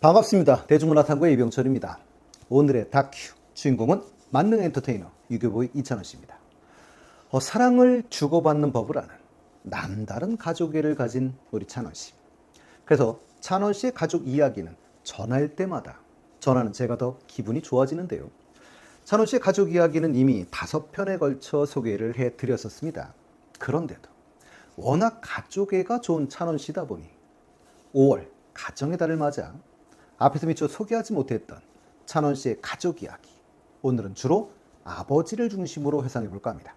반갑습니다. 대중문화탐구의 이병철입니다. 오늘의 다큐 주인공은 만능 엔터테이너 유교보이 이찬원 씨입니다. 어, 사랑을 주고받는 법을 아는 남다른 가족애를 가진 우리 찬원 씨. 그래서 찬원 씨의 가족 이야기는 전할 때마다 전하는 제가 더 기분이 좋아지는데요. 찬원 씨의 가족 이야기는 이미 다섯 편에 걸쳐 소개를 해드렸었습니다. 그런데도 워낙 가족애가 좋은 찬원 씨다 보니 5월 가정의 달을 맞아 앞에서 미처 소개하지 못했던 찬원 씨의 가족 이야기. 오늘은 주로 아버지를 중심으로 회상해 볼까 합니다.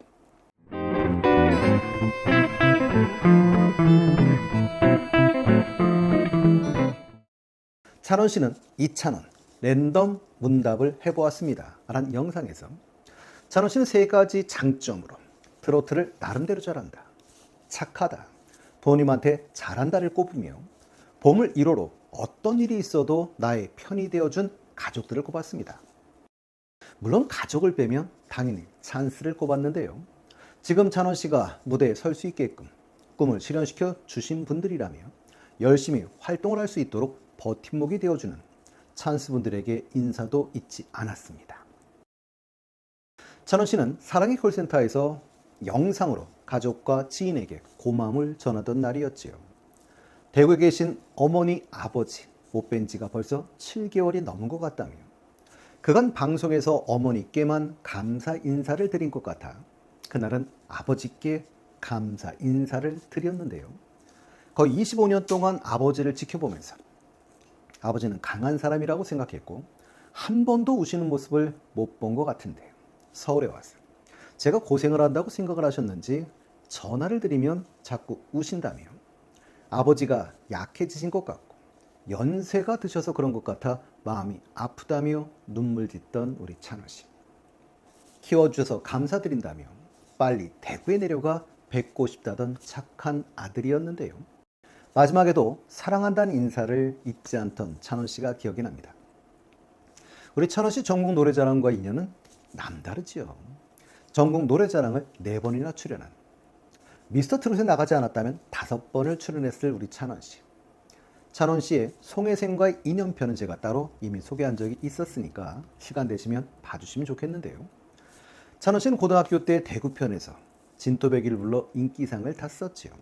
찬원 씨는 이찬원 랜덤 문답을 해보았습니다. 라는 영상에서 찬원 씨는 세 가지 장점으로 트로트를 나름대로 잘한다. 착하다. 부모님한테 잘한다를 꼽으며 봄을 1호로 어떤 일이 있어도 나의 편이 되어준 가족들을 꼽았습니다. 물론 가족을 빼면 당연히 찬스를 꼽았는데요. 지금 찬원 씨가 무대에 설 수 있게끔 꿈을 실현시켜 주신 분들이라며 열심히 활동을 할 수 있도록 버팀목이 되어주는 찬스 분들에게 인사도 잊지 않았습니다. 찬원 씨는 사랑의 콜센터에서 영상으로 가족과 지인에게 고마움을 전하던 날이었지요. 대구에 계신 어머니, 아버지 못 뵌 지가 벌써 7개월이 넘은 것 같다며 그간 방송에서 어머니께만 감사 인사를 드린 것 같아 그날은 아버지께 감사 인사를 드렸는데요. 거의 25년 동안 아버지를 지켜보면서 아버지는 강한 사람이라고 생각했고 한 번도 우시는 모습을 못 본 것 같은데 서울에 와서 제가 고생을 한다고 생각을 하셨는지 전화를 드리면 자꾸 우신다며 아버지가 약해지신 것 같고 연세가 드셔서 그런 것 같아 마음이 아프다며 눈물 짓던 우리 찬호 씨. 키워주셔서 감사드린다며 빨리 대구에 내려가 뵙고 싶다던 착한 아들이었는데요. 마지막에도 사랑한다는 인사를 잊지 않던 찬원 씨가 기억이 납니다. 우리 찬원 씨 전국 노래자랑과 인연은 남다르지요. 전국 노래자랑을 네 번이나 출연한 미스터 트롯에 나가지 않았다면 다섯 번을 출연했을 우리 찬원 씨. 찬원 씨의 송혜생과의 인연편은 제가 따로 이미 소개한 적이 있었으니까 시간 되시면 봐주시면 좋겠는데요. 찬원 씨는 고등학교 때 대구편에서 진또배기를 불러 인기상을 탔었지요.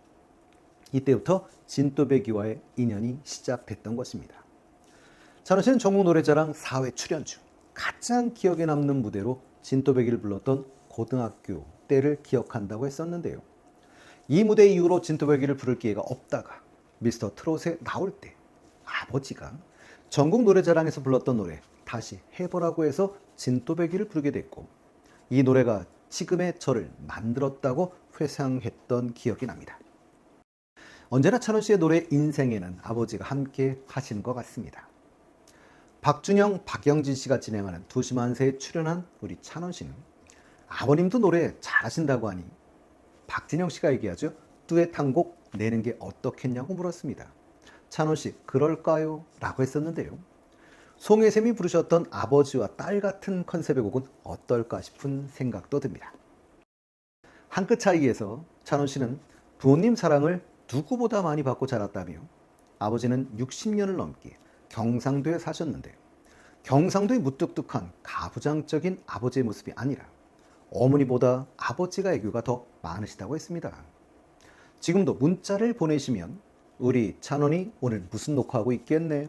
이때부터 진또배기와의 인연이 시작됐던 것입니다. 찬원 씨는 전국 노래자랑 4회 출연 중 가장 기억에 남는 무대로 진또배기를 불렀던 고등학교 때를 기억한다고 했었는데요. 이 무대 이후로 진또배기를 부를 기회가 없다가 미스터 트롯에 나올 때 아버지가 전국 노래자랑에서 불렀던 노래 다시 해보라고 해서 진또배기를 부르게 됐고 이 노래가 지금의 저를 만들었다고 회상했던 기억이 납니다. 언제나 찬원 씨의 노래 인생에는 아버지가 함께 하시는 것 같습니다. 박준영, 박영진 씨가 진행하는 두시만세에 출연한 우리 찬원 씨는 아버님도 노래 잘하신다고 하니 박진영 씨가 얘기하죠. 듀엣 한 곡 내는 게 어떻겠냐고 물었습니다. 찬원 씨, 그럴까요? 라고 했었는데요. 송혜샘이 부르셨던 아버지와 딸 같은 컨셉의 곡은 어떨까 싶은 생각도 듭니다. 한 끗 차이에서 찬원 씨는 부모님 사랑을 누구보다 많이 받고 자랐다며 아버지는 60년을 넘게 경상도에 사셨는데 경상도의 무뚝뚝한 가부장적인 아버지의 모습이 아니라 어머니보다 아버지가 애교가 더 많으시다고 했습니다. 지금도 문자를 보내시면 우리 찬원이 오늘 무슨 녹화하고 있겠네.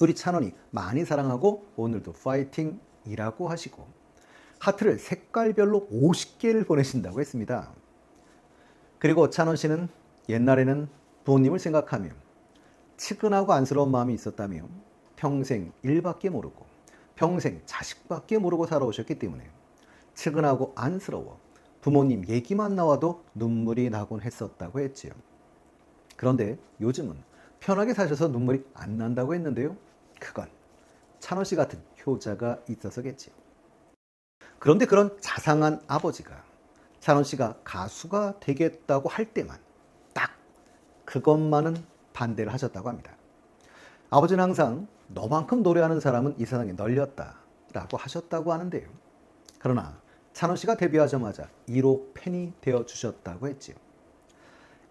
우리 찬원이 많이 사랑하고 오늘도 파이팅이라고 하시고 하트를 색깔별로 50개를 보내신다고 했습니다. 그리고 찬원 씨는 옛날에는 부모님을 생각하며 측은하고 안쓰러운 마음이 있었다며 평생 일밖에 모르고 평생 자식밖에 모르고 살아오셨기 때문에 측은하고 안쓰러워 부모님 얘기만 나와도 눈물이 나곤 했었다고 했지요. 그런데 요즘은 편하게 사셔서 눈물이 안 난다고 했는데요. 그건 찬호 씨 같은 효자가 있어서겠지요. 그런데 그런 자상한 아버지가 찬원 씨가 가수가 되겠다고 할 때만 딱 그것만은 반대를 하셨다고 합니다. 아버지는 항상 너만큼 노래하는 사람은 이 세상에 널렸다 라고 하셨다고 하는데요. 그러나 찬원 씨가 데뷔하자마자 1호 팬이 되어 주셨다고 했지요.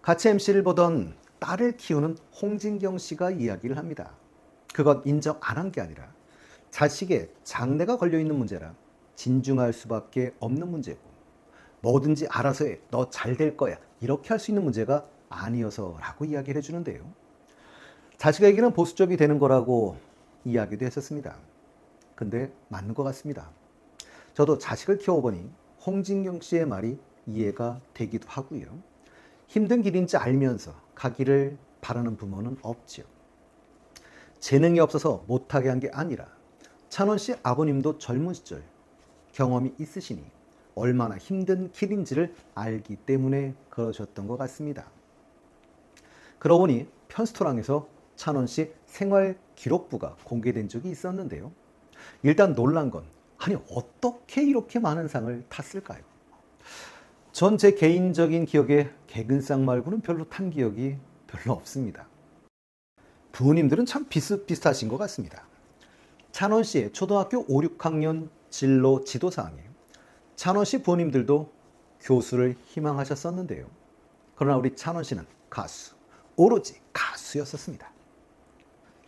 같이 MC를 보던 딸을 키우는 홍진경 씨가 이야기를 합니다. 그건 인정 안 한 게 아니라 자식의 장래가 걸려 있는 문제라 진중할 수밖에 없는 문제고 뭐든지 알아서 해. 너 잘 될 거야. 이렇게 할 수 있는 문제가 아니어서라고 이야기를 해주는데요. 자식에게는 보수적이 되는 거라고 이야기도 했었습니다. 근데 맞는 것 같습니다. 저도 자식을 키워보니 홍진경 씨의 말이 이해가 되기도 하고요. 힘든 길인지 알면서 가기를 바라는 부모는 없지요. 재능이 없어서 못하게 한 게 아니라 찬원 씨 아버님도 젊은 시절 경험이 있으시니 얼마나 힘든 길인지를 알기 때문에 그러셨던 것 같습니다. 그러고 보니 편스토랑에서 찬원 씨 생활 기록부가 공개된 적이 있었는데요. 일단 놀란 건 아니 어떻게 이렇게 많은 상을 탔을까요? 전 제 개인적인 기억에 개근상 말고는 별로 탄 기억이 별로 없습니다. 부모님들은 참 비슷비슷하신 것 같습니다. 찬원 씨의 초등학교 5, 6학년 진로 지도사항에 찬원 씨 부모님들도 교수를 희망하셨었는데요. 그러나 우리 찬원 씨는 가수, 오로지 가수였었습니다.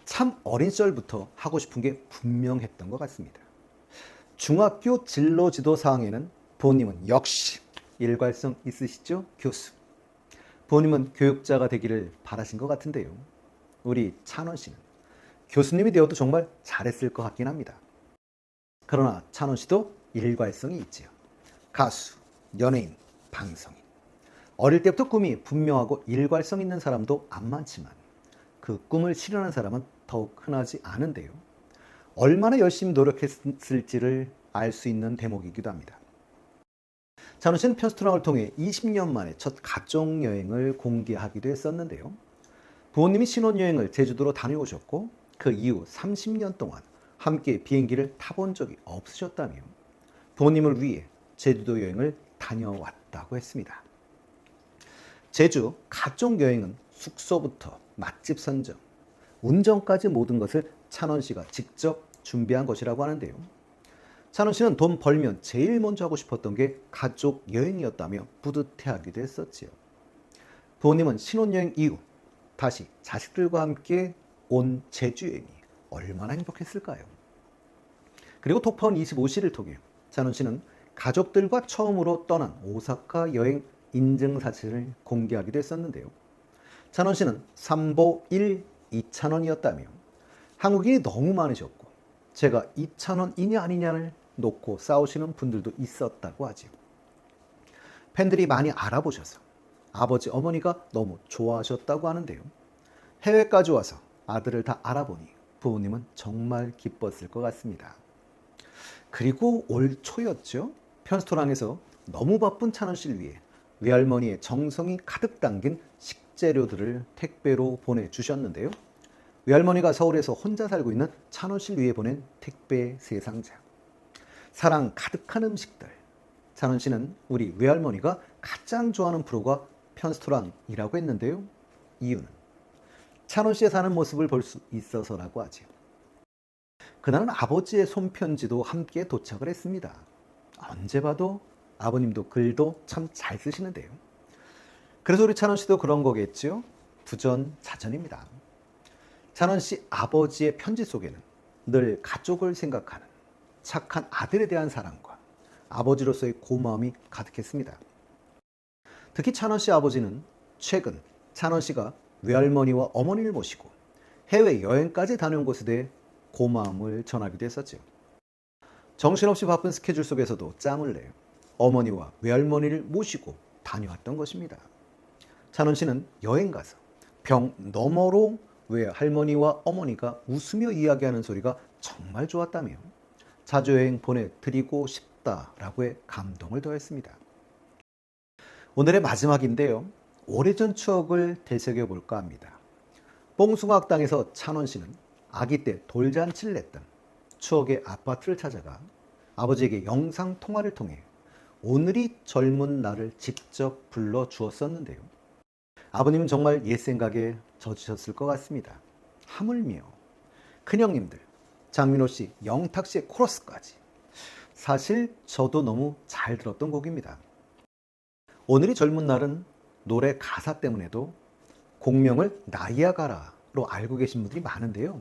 참 어린 시절부터 하고 싶은 게 분명했던 것 같습니다. 중학교 진로 지도 사항에는 부모님은 역시 일괄성 있으시죠? 교수. 부모님은 교육자가 되기를 바라신 것 같은데요. 우리 찬원 씨는 교수님이 되어도 정말 잘했을 것 같긴 합니다. 그러나 찬원 씨도 일괄성이 있지요. 가수, 연예인, 방송인. 어릴 때부터 꿈이 분명하고 일괄성 있는 사람도 안 많지만 그 꿈을 실현한 사람은 더욱 흔하지 않은데요. 얼마나 열심히 노력했을지를 알 수 있는 대목이기도 합니다. 씨는 편스트랑을 통해 20년 만에 첫 가족 여행을 공개하기도 했었는데요. 부모님이 신혼여행을 제주도로 다녀오셨고 그 이후 30년 동안 함께 비행기를 타본 적이 없으셨다며 부모님을 위해 제주도 여행을 다녀왔다고 했습니다. 제주 가족 여행은 숙소부터 맛집 선정, 운전까지 모든 것을 찬원 씨가 직접 준비한 것이라고 하는데요. 찬원 씨는 돈 벌면 제일 먼저 하고 싶었던 게 가족 여행이었다며 뿌듯해하기도 했었지요. 부모님은 신혼여행 이후 다시 자식들과 함께 온 제주 여행이 얼마나 행복했을까요? 그리고 토파원 25시를 통해 찬원 씨는 가족들과 처음으로 떠난 오사카 여행 인증 사진을 공개하기도 했었는데요. 찬원 씨는 3보 1 2찬원이었다며 한국인이 너무 많으셨고 제가 2찬원이냐 아니냐를 놓고 싸우시는 분들도 있었다고 하지요. 팬들이 많이 알아보셔서 아버지 어머니가 너무 좋아하셨다고 하는데요. 해외까지 와서 아들을 다 알아보니 부모님은 정말 기뻤을 것 같습니다. 그리고 올 초였죠. 편스토랑에서 너무 바쁜 찬원 씨를 위해 외할머니의 정성이 가득 담긴 식재료들을 택배로 보내주셨는데요. 외할머니가 서울에서 혼자 살고 있는 찬원 씨를 위해 보낸 택배 세 상자. 사랑 가득한 음식들. 찬원 씨는 우리 외할머니가 가장 좋아하는 프로가 편스토랑이라고 했는데요. 이유는 찬원 씨의 사는 모습을 볼 수 있어서라고 하지요. 그날은 아버지의 손편지도 함께 도착을 했습니다. 언제 봐도 아버님도 글도 참 잘 쓰시는데요. 그래서 우리 찬원 씨도 그런 거겠죠. 부전 자전입니다. 찬원 씨 아버지의 편지 속에는 늘 가족을 생각하는 착한 아들에 대한 사랑과 아버지로서의 고마움이 가득했습니다. 특히 찬원 씨 아버지는 최근 찬원 씨가 외할머니와 어머니를 모시고 해외 여행까지 다녀온 것에 대해 고마움을 전하기도 했었죠. 정신없이 바쁜 스케줄 속에서도 짬을 내요. 어머니와 외할머니를 모시고 다녀왔던 것입니다. 찬원 씨는 여행 가서 병 너머로 외할머니와 어머니가 웃으며 이야기하는 소리가 정말 좋았다며 자주 여행 보내드리고 싶다라고 해 감동을 더했습니다. 오늘의 마지막인데요. 오래전 추억을 되새겨 볼까 합니다. 뽕숭아학당에서 찬원 씨는 아기 때 돌잔치를 냈던 추억의 아파트를 찾아가 아버지에게 영상 통화를 통해 오늘이 젊은 나를 직접 불러 주었었는데요. 아버님은 정말 옛 생각에 젖으셨을 것 같습니다. 하물며 큰형님들 장민호 씨, 영탁 씨의 코러스까지 사실 저도 너무 잘 들었던 곡입니다. 오늘이 젊은 날은 노래 가사 때문에도 공명을 나이아가라로 알고 계신 분들이 많은데요.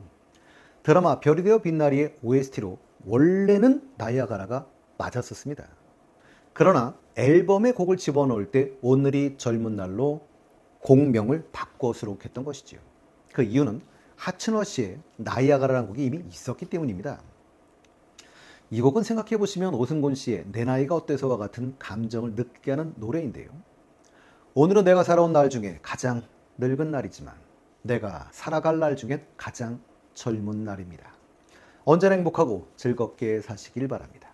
드라마 별이 되어 빛나리의 OST로 원래는 나이아가라가 맞았었습니다. 그러나 앨범에 곡을 집어넣을 때 오늘이 젊은 날로 곡명을 바꿔 수록 했던 것이지요. 그 이유는 하춘워 씨의 나이아가라는 곡이 이미 있었기 때문입니다. 이 곡은 생각해 보시면 오승곤 씨의 내 나이가 어때서와 같은 감정을 느끼게 하는 노래인데요. 오늘은 내가 살아온 날 중에 가장 늙은 날이지만 내가 살아갈 날 중엔 가장 젊은 날입니다. 언제나 행복하고 즐겁게 사시길 바랍니다.